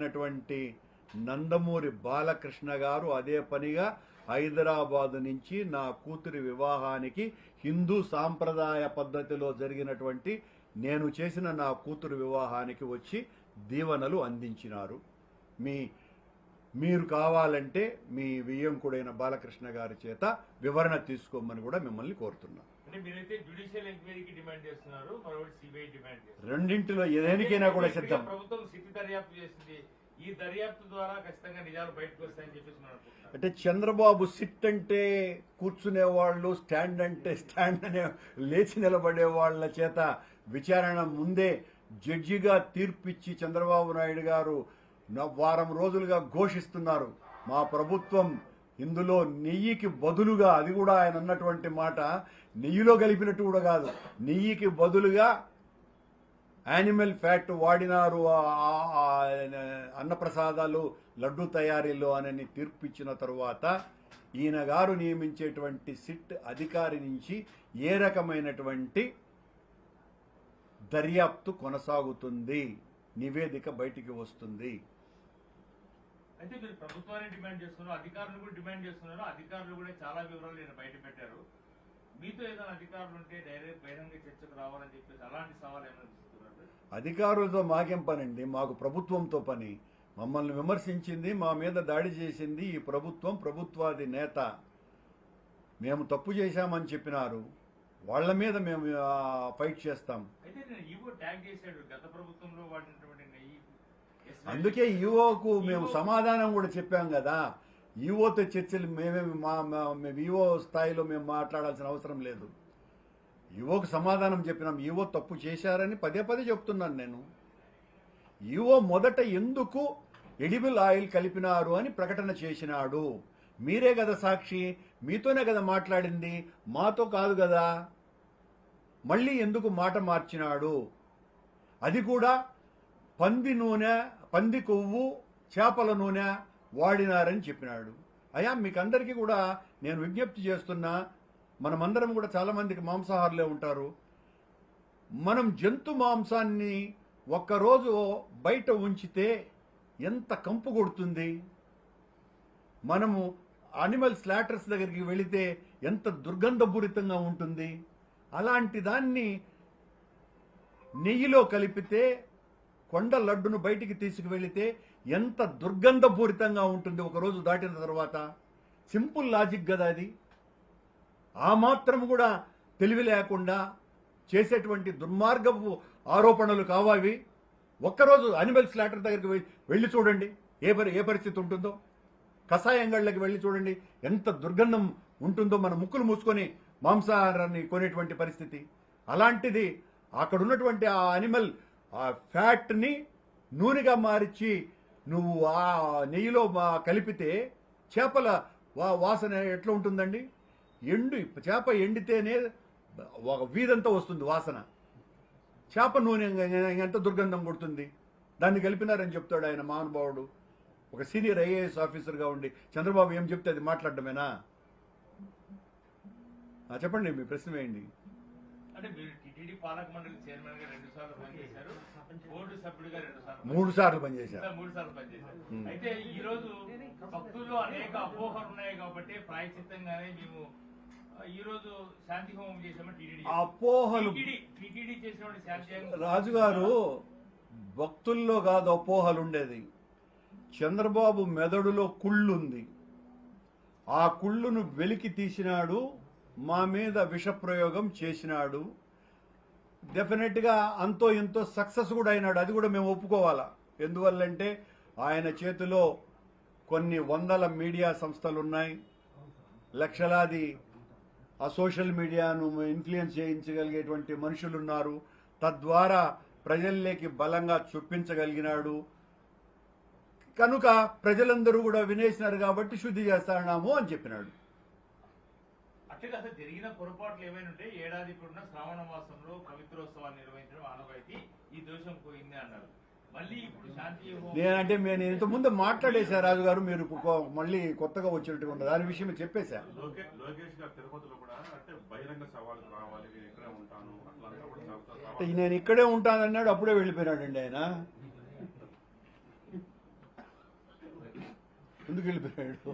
అయినటువంటి నందమూరి బాలకృష్ణ గారు అదే పనిగా హైదరాబాదు నుంచి నా కూతురి వివాహానికి హిందూ సాంప్రదాయ పద్ధతిలో జరిగినటువంటి నేను చేసిన నా కూతురు వివాహానికి వచ్చి దీవెనలు అందించినారు. మీ మీరు కావాలంటే మీ వియ్యంకుడైన బాలకృష్ణ గారి చేత వివరణ తీసుకోమని కూడా మిమ్మల్ని చేస్తున్నారు రెండింటిలో దేనికైనా కూడా సిద్ధం. ప్రభుత్వం స్థితి దర్యాప్తు చేసింది. ఈ దర్యాప్తు ద్వారా ఖచ్చితంగా నిజాలు బయటకు వస్తాయని చెప్పేసి మనం అనుకుంటున్నాం. అంటే చంద్రబాబు సిట్ అంటే కూర్చునే వాళ్ళు స్టాండ్ అంటే స్టాండ్ అనే లేచి నిలబడే వాళ్ళ చేత విచారణ ముందే జడ్జిగా తీర్పిచ్చి చంద్రబాబు నాయుడు గారు వారం రోజులుగా ఘోషిస్తున్నారు. మా ప్రభుత్వం ఇందులో నెయ్యికి బదులుగా అది కూడా ఆయన అన్నటువంటి మాట నెయ్యిలో కలిపినట్టు కూడా కాదు. నెయ్యికి బదులుగా యానిమల్ ఫ్యాట్ వాడినారు అన్నప్రసాదాలు లడ్డు తయారీలో అనని తీర్పు ఇచ్చిన తరువాత ఈయన గారు నియమించేటువంటి సిట్ అధికారి నుంచి ఏ రకమైనటువంటి దర్యాప్తు కొనసాగుతుంది? నివేదిక బయటికి వస్తుంది. అయితే మీరు ప్రభుత్వాన్ని డిమాండ్ చేస్తున్నారు అధికారులు కూడా డిమాండ్ చేస్తున్నారు అధికారులు కూడా చాలా వివరాలు నేను బయట పెట్టారు. మీతో ఏదైనా అధికారులు ఉంటే డైరెక్ట్ బహిరంగ చర్చకు రావాలని చెప్పేసి అలాంటి సవాల్ ఏమైనా అధికారులతో మాకేం పనండి? మాకు ప్రభుత్వంతో పని. మమ్మల్ని విమర్శించింది మా మీద దాడి చేసింది ఈ ప్రభుత్వం ప్రభుత్వాది నేత. మేము తప్పు చేశామని చెప్పినారు. వాళ్ళ మీద మేము ఫైట్ చేస్తాం. అయితే నేను ఈవో ట్యాగ్ చేశాడు. గత ప్రభుత్వంలో వాడినటువంటి అందుకే ఈవోకు మేము సమాధానం కూడా చెప్పాం కదా. ఈవోతో చర్చలు మేమే మా మా- మేము ఈవో స్థాయిలో మేము మాట్లాడాల్సిన అవసరం లేదు. ఈవోకు సమాధానం చెప్పినాం. ఈవో తప్పు చేశారని పదే పదే చెప్తున్నాను నేను. ఈవో మొదట ఎందుకు ఎడిబుల్ ఆయిల్ కలిపినారు అని ప్రకటన చేసినాడు. మీరే కదా సాక్షి. మీతోనే కదా మాట్లాడింది. మాతో కాదు కదా. మళ్ళీ ఎందుకు మాట మార్చినాడు? అది కూడా పంది నూనె పంది కొవ్వు చేపల నూనె వాడినారని చెప్పినాడు. అయ్యా మీకు అందరికీ కూడా నేను విజ్ఞప్తి చేస్తున్నా మనమందరం కూడా చాలామందికి మాంసాహారులే ఉంటారు. మనం జంతు మాంసాన్ని ఒక్కరోజు బయట ఉంచితే ఎంత కంపు కొడుతుంది? మనము అనిమల్ స్లాటర్స్ దగ్గరికి వెళితే ఎంత దుర్గంధపూరితంగా ఉంటుంది? అలాంటి దాన్ని నెయ్యిలో కలిపితే కొండ లడ్డును బయటికి తీసుకువెళితే ఎంత దుర్గంధపూరితంగా ఉంటుంది ఒకరోజు దాటిన తర్వాత? సింపుల్ లాజిక్ కదా అది. ఆ మాత్రం కూడా తెలివి లేకుండా చేసేటువంటి దుర్మార్గపు ఆరోపణలు కావావి. ఒక్కరోజు అనిమల్ స్లాటర్ దగ్గరికి వెళ్ళి చూడండి. ఏ పరి ఏ పరిస్థితి ఉంటుందో? కషాయంగళ్ళకి వెళ్ళి చూడండి. ఎంత దుర్గంధం ఉంటుందో మన ముక్కులు మూసుకొని మాంసాహారాన్ని కొనేటువంటి పరిస్థితి. అలాంటిది అక్కడ ఉన్నటువంటి ఆ అనిమల్ ఆ ఫ్యాట్ని నూనెగా మార్చి నువ్వు ఆ నెయ్యిలో కలిపితే చేపల వా- వాసన ఎట్లా ఉంటుందండి? ఎండు చేప ఎండితేనే ఒక వీధంతా వస్తుంది వాసన. చేప నూనె ఎంత దుర్గంధం కొడుతుంది? దాన్ని కలిపినారని చెప్తాడు ఆయన మహానుభావుడు. ఒక సీనియర్ ఐఏఎస్ ఆఫీసర్గా ఉండి చంద్రబాబు ఏం చెప్తే అది మాట్లాడటమేనా చెప్పండి మీ ప్రశ్న వేయండి అంటే మీరు టిటిడి పాలక మండలి చైర్మన్గా రెండు సార్లు పనిచేశారు. బోర్డు సభ్యుడిగా రెండు సార్లు మూడు సార్లు పనిచేశారు. మూడు సార్లు పనిచేశారు. అయితే ఈ రోజు భక్తుల్లో అనేక అపోహలు ఉన్నాయి కాబట్టి ప్రాయచిత్తంగానే మేము ఈ రోజు శాంతి హోమం టీటీడీ ఆ అపోహలు టీటీడీ చేసినటువంటి శాంతి హోమం రాజుగారు భక్తుల్లో కాదు అపోహలు ఉండేది చంద్రబాబు మెదడులో కుళ్ళుంది. ఆ కుళ్ళును వెలికి తీసినాడు మా మీద విషప్రయోగం చేసినాడు. డెఫినెట్గా అంతో ఇంతో సక్సెస్ కూడా అయినాడు. అది కూడా మేము ఒప్పుకోవాలా? ఎందువల్లంటే ఆయన చేతిలో కొన్ని వందల మీడియా సంస్థలు ఉన్నాయి. లక్షలాది ఆ సోషల్ మీడియాను ఇన్ఫ్లుయెన్స్ చేయించగలిగేటువంటి మనుషులు ఉన్నారు. తద్వారా ప్రజల్లోకి బలంగా చొప్పించగలిగినాడు కనుక ప్రజలందరూ కూడా వినేసినారు కాబట్టి శుద్ధి చేస్తాము అని చెప్పినాడు. అట్లా అసలు జరిగిన పొరపాట్లు ఏమైనా ఉంటే ఏడాది ఇప్పుడున్న శ్రావణ మాసంలో పవిత్రోత్సవాన్ని నిర్వహించడం ఆనవాయితీ ఈ దోషం పోయింది అన్నారు. మళ్ళీ ఇప్పుడు శాంతి నేనంటే నేను ఇంతకుముందు మాట్లాడేశా రాజు గారు మీరు మళ్ళీ కొత్తగా వచ్చినట్టుగా ఉన్నది దాని విషయం చెప్పేశా. లోకే లోకేష్ గారు తిరుపతిలో కూడా అంటే బహిరంగ రావాలి నేను ఇక్కడే ఉంటాను కూడా చాలా అంటే నేను ఇక్కడే ఉంటానన్నాడు అప్పుడే వెళ్ళిపోయినాడండి ఆయన. ఎందుకు వెళ్ళిపోయాడు?